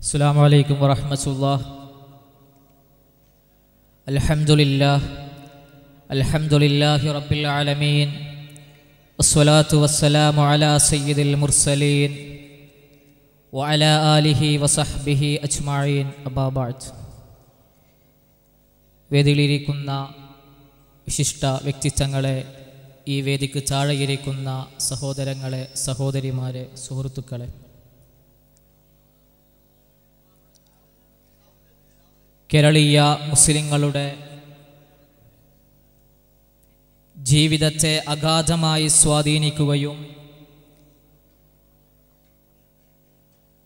السلام عليكم ورحمة الله الحمد لله الحمد لله رب العالمين والصلاة والسلام على سيد المرسلين وعلى آله وصحبه أجمعين أبا بعد വേദിയിലിരിക്കുന്ന വിശിഷ്ട വ്യക്തിത്വങ്ങളെ ഈ വേദിക്ക് താഴെയിരിക്കുന്ന സഹോദരങ്ങളെ സഹോദരിമാരെ സുഹൃത്തുക്കളെ കേരളീയ മുസ്ലിങ്ങളുടെ ജീവിതത്തെ അഗാധമായി സ്വാധീനിക്കുകയും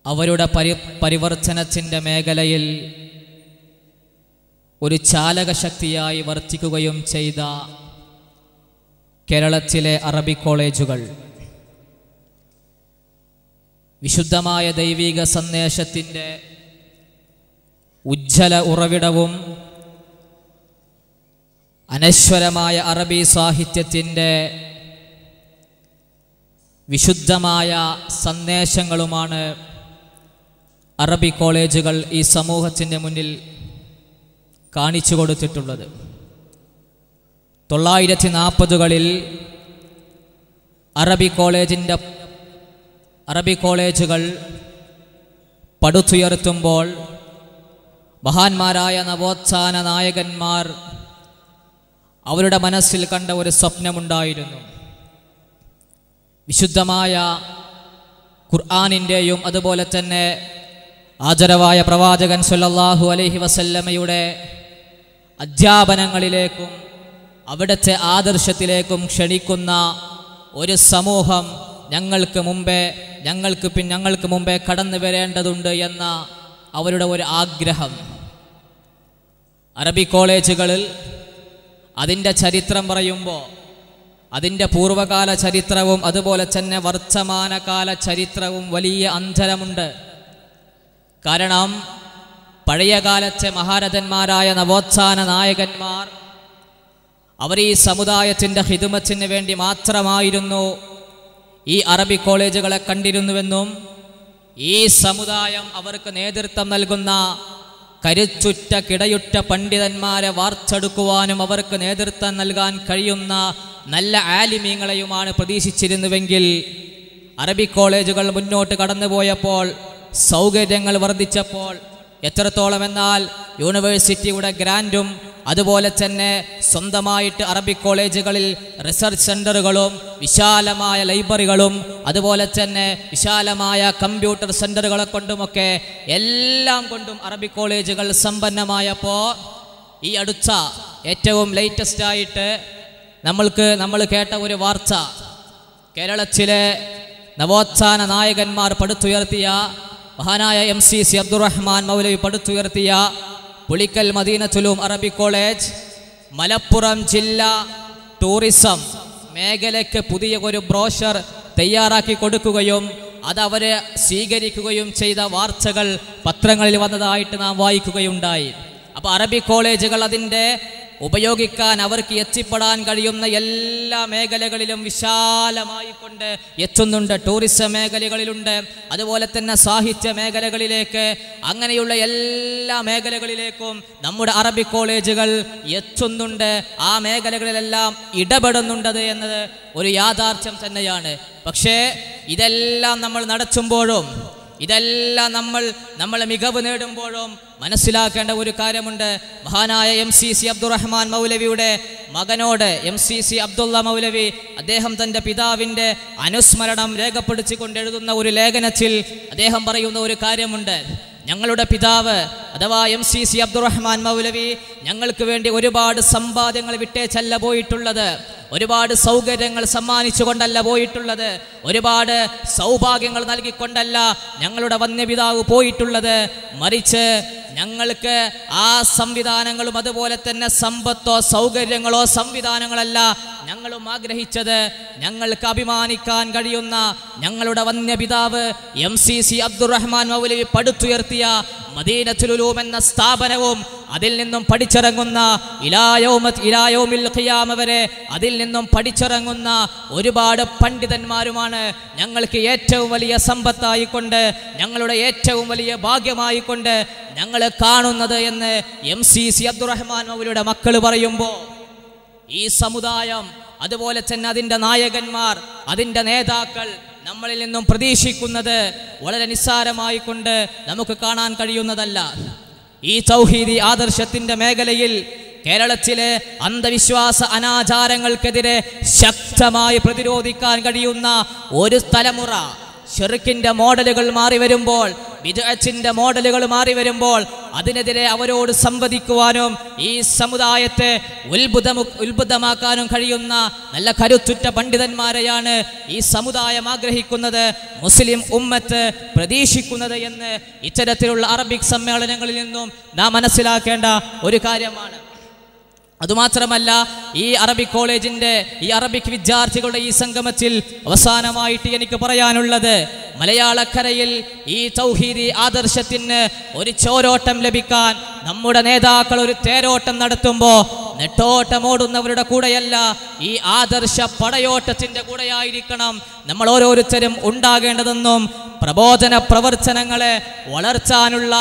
അവരുടെ പരി പരിവർത്തനത്തിന്റെ മേഖലയിൽ ഒരു ചാലകശക്തിയായി വർത്തിക്കുകയും ചെയ്ത കേരളത്തിലെ അറബി കോളേജുകൾ. വിശുദ്ധമായ ദൈവിക സന്ദേശത്തിന്റെ ഉജ്ജ്വല ഉറവിടവും അനശ്വരമായ അറബി സാഹിത്യത്തിന്റെ വിശുദ്ധമായ സന്ദേശങ്ങളുമാണ് അറബി കോളേജുകൾ ഈ സമൂഹത്തിന്റെ മുന്നിൽ കാണിച്ചു കൊടുത്തിട്ടുള്ളത്. തൊള്ളായിരത്തി നാൽപ്പതുകളിൽ അറബി കോളേജിന്റെ അറബി കോളേജുകൾ പടുത്തുയർത്തുമ്പോൾ മഹാന്മാരായ നവോത്ഥാന നായകന്മാർ അവരുടെ മനസ്സിൽ കണ്ട ഒരു സ്വപ്നമുണ്ടായിരുന്നു. വിശുദ്ധമായ ഖുർആാനിന്റെയും അതുപോലെ തന്നെ ആചരവായ പ്രവാചകൻ സല്ലല്ലാഹു അലഹി വസല്ലമയുടെ അധ്യാപനങ്ങളിലേക്കും അവിടുത്തെ ആദർശത്തിലേക്കും ക്ഷണിക്കുന്ന ഒരു സമൂഹം ഞങ്ങൾക്ക് മുമ്പേ ഞങ്ങൾക്ക് പിൻ ഞങ്ങൾക്ക് മുമ്പേ കടന്നു വരേണ്ടതുണ്ട് എന്ന അവരുടെ ഒരു ആഗ്രഹം. അറബി കോളേജുകളിൽ അതിന്റെ ചരിത്രം പറയുമ്പോൾ അതിന്റെ പൂർവകാല ചരിത്രവും അതുപോലെ തന്നെ വർത്തമാനകാല ചരിത്രവും വലിയ അന്തരമുണ്ട് കാരണം പഴയകാലത്തെ മഹാരഥന്മാരായ നവോത്ഥാന നായകന്മാർ അവർ ഈ സമുദായത്തിന്റെ ഹിതുമത്തിന് വേണ്ടി മാത്രമായിരുന്നു ഈ അറബി കോളേജുകളെ കണ്ടിരുന്നുവെന്നും ഈ സമുദായം അവർക്ക് നേതൃത്വം നൽകുന്ന കരുച്ചുറ്റ കിടയുറ്റ പണ്ഡിതന്മാരെ വാർച്ചെടുക്കുവാനും അവർക്ക് നേതൃത്വം നൽകാൻ കഴിയുന്ന നല്ല ആലിമീങ്ങളെയുമാണ് പ്രതീക്ഷിച്ചിരുന്നുവെങ്കിൽ അറബി കോളേജുകൾ മുന്നോട്ട് കടന്നുപോയപ്പോൾ സൗകര്യങ്ങൾ വർദ്ധിച്ചപ്പോൾ എത്രത്തോളം എന്നാൽ യൂണിവേഴ്സിറ്റിയുടെ ഗ്രാൻഡും അതുപോലെ തന്നെ സ്വന്തമായിട്ട് അറബിക് കോളേജുകളിൽ റിസർച്ച് സെന്ററുകളും വിശാലമായ ലൈബ്രറികളും അതുപോലെ തന്നെ വിശാലമായ കമ്പ്യൂട്ടർ സെന്ററുകളെ കൊണ്ടുമൊക്കെ എല്ലാം കൊണ്ടും അറബിക് കോളേജുകൾ സമ്പന്നമായപ്പോൾ ഈ അടുത്ത ഏറ്റവും ലേറ്റസ്റ്റ് ആയിട്ട് നമ്മൾക്ക് നമ്മൾ കേട്ട ഒരു വാർത്ത. കേരളത്തിലെ നവോത്ഥാന നായകന്മാർ പടുത്തുയർത്തിയ മഹാനായ M C C Abdurahman Maulavi പടുത്തുയർത്തിയ Pulikkal Medina തുലൂം അറബി കോളേജ് മലപ്പുറം ജില്ല ടൂറിസം മേഖലയ്ക്ക് പുതിയ ഒരു ബ്രോഷർ തയ്യാറാക്കി കൊടുക്കുകയും അതവരെ സ്വീകരിക്കുകയും ചെയ്ത വാർത്തകൾ പത്രങ്ങളിൽ വന്നതായിട്ട് നാം വായിക്കുകയുണ്ടായി. അപ്പോൾ അറബി കോളേജുകൾ അതിന്റെ ഉപയോഗിക്കാൻ അവർക്ക് എത്തിപ്പെടാൻ കഴിയുന്ന എല്ലാ മേഖലകളിലും വിശാലമായി കൊണ്ട് എത്തുന്നുണ്ട്. ടൂറിസം മേഖലകളിലുണ്ട്. അതുപോലെ തന്നെ സാഹിത്യ മേഖലകളിലേക്ക്. അങ്ങനെയുള്ള എല്ലാ മേഖലകളിലേക്കും നമ്മുടെ അറബി കോളേജുകൾ എത്തുന്നുണ്ട്. ആ മേഖലകളിലെല്ലാം ഇടപെടുന്നുണ്ടത് എന്നത് ഒരു യാഥാർത്ഥ്യം തന്നെയാണ്. പക്ഷേ ഇതെല്ലാം നമ്മൾ നടത്തുമ്പോഴും ഇതെല്ലാം നമ്മൾ നമ്മൾ മികവ് നേടുമ്പോഴും മനസ്സിലാക്കേണ്ട ഒരു കാര്യമുണ്ട്. മഹാനായ എം സി സി അബ്ദുറഹ്മാൻ മൗലവിയുടെ മകനോട് M C C Abdulla Maulavi അദ്ദേഹം തന്റെ പിതാവിന്റെ അനുസ്മരണം രേഖപ്പെടുത്തിക്കൊണ്ട് എഴുതുന്ന ഒരു ലേഖനത്തിൽ അദ്ദേഹം പറയുന്ന ഒരു കാര്യമുണ്ട്. ഞങ്ങളുടെ പിതാവ് അഥവാ M C C Abdurahman Maulavi ഞങ്ങൾക്ക് വേണ്ടി ഒരുപാട് സമ്പാദ്യങ്ങൾ വിട്ടേച്ചല്ല പോയിട്ടുള്ളത്. ഒരുപാട് സൗകര്യങ്ങൾ സമ്മാനിച്ചുകൊണ്ടല്ല പോയിട്ടുള്ളത്. ഒരുപാട് സൗഭാഗ്യങ്ങൾ നൽകിക്കൊണ്ടല്ല ഞങ്ങളുടെ വന്യപിതാവ് പോയിട്ടുള്ളത്. മറിച്ച് ഞങ്ങൾക്ക് ആ സംവിധാനങ്ങളും അതുപോലെ തന്നെ സമ്പത്തോ സൗകര്യങ്ങളോ സംവിധാനങ്ങളല്ല ഞങ്ങളും ആഗ്രഹിച്ചത് ഞങ്ങൾക്ക് അഭിമാനിക്കാൻ കഴിയുന്ന ഞങ്ങളുടെ വന്യപിതാവ് M C C Abdurahman Maulavi പടുത്തുയർത്തിയ Madinathululoom എന്ന സ്ഥാപനവും അതിൽ നിന്നും പഠിച്ചിറങ്ങുന്ന ഇലായോമ ഇലായോമിൽ ഖിയാമ വരെ അതിൽ നിന്നും പഠിച്ചിറങ്ങുന്ന ഒരുപാട് പണ്ഡിതന്മാരുമാണ് ഞങ്ങൾക്ക് ഏറ്റവും വലിയ സമ്പത്തായിക്കൊണ്ട് ഞങ്ങളുടെ ഏറ്റവും വലിയ ഭാഗ്യമായിക്കൊണ്ട് ഞങ്ങൾ കാണുന്നത് എന്ന് എം സി സി അബ്ദുറഹ്മാൻ മൗലിയുടെ മക്കൾ പറയുമ്പോൾ ഈ സമുദായം അതുപോലെ തന്നെ അതിന്റെ നായകന്മാർ അതിന്റെ നേതാക്കൾ നമ്മളിൽ നിന്നും പ്രതീക്ഷിക്കുന്നത് വളരെ നിസ്സാരമായിക്കൊണ്ട് നമുക്ക് കാണാൻ കഴിയുന്നതല്ല. ഈ ചൗഹീദി ആദർശത്തിന്റെ മേഖലയിൽ കേരളത്തിലെ അന്ധവിശ്വാസ അനാചാരങ്ങൾക്കെതിരെ ശക്തമായി പ്രതിരോധിക്കാൻ കഴിയുന്ന ഒരു തലമുറ ഷെറുക്കിന്റെ മോഡലുകൾ മാറി വരുമ്പോൾ വിജയച്ചിന്റെ മോഡലുകൾ മാറി വരുമ്പോൾ അതിനെതിരെ അവരോട് സംവദിക്കുവാനും ഈ സമുദായത്തെ ഉത്ഭുതമു ഉത്ഭുതമാക്കാനും കഴിയുന്ന നല്ല കരുത്തുറ്റ പണ്ഡിതന്മാരെയാണ് ഈ സമുദായം ആഗ്രഹിക്കുന്നത്. മുസ്ലിം ഉമ്മത്ത് പ്രതീക്ഷിക്കുന്നത് എന്ന് ഇത്തരത്തിലുള്ള അറബിക് സമ്മേളനങ്ങളിൽ നിന്നും നാം മനസ്സിലാക്കേണ്ട ഒരു കാര്യമാണ്. അതുമാത്രമല്ല ഈ അറബിക് കോളേജിന്റെ ഈ അറബിക് വിദ്യാർത്ഥികളുടെ ഈ സംഗമത്തിൽ അവസാനമായിട്ട് എനിക്ക് പറയാനുള്ളത് മലയാളക്കരയിൽ ഈ തൗഹീദി ആദർശത്തിന് ഒരു ചോരോട്ടം ലഭിക്കാൻ നമ്മുടെ നേതാക്കൾ ഒരു തേരോട്ടം നടത്തുമ്പോൾ നെട്ടോട്ടമോടുന്നവരുടെ കൂടെയല്ല ഈ ആദർശ പടയോട്ടത്തിന്റെ കൂടെയായിരിക്കണം നമ്മൾ ഓരോരുത്തരും ഉണ്ടാകേണ്ടതെന്നും പ്രബോധന പ്രവർത്തനങ്ങളെ വളർത്താനുള്ള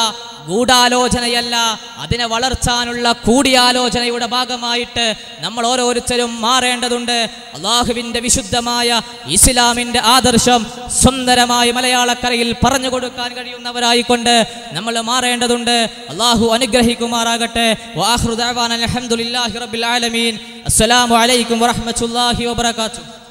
ഗൂഢാലോചനയല്ല. അതിനെ വളർത്താനുള്ള കൂടിയാലോചനയുടെ ഭാഗമായിട്ട് നമ്മൾ ഓരോരുത്തരും മാറേണ്ടതുണ്ട്. അള്ളാഹുവിന്റെ വിശുദ്ധമായ ഇസ്ലാമിന്റെ ആദർശം സുന്ദരമായ മലയാളക്കരയിൽ പറഞ്ഞു കൊടുക്കാൻ കഴിയുന്നവരായിക്കൊണ്ട് നമ്മൾ മാറേണ്ടതുണ്ട്. അള്ളാഹു അനുഗ്രഹിക്കുമാറാകട്ടെ. വാഹൃദാൻ അലഹമുല്ലാഹി റബ്ബിൽ ആലമീൻ. അസ്സലാമു അലൈക്കും വറഹ്മത്തുള്ളാഹി വബറകാതുഹു.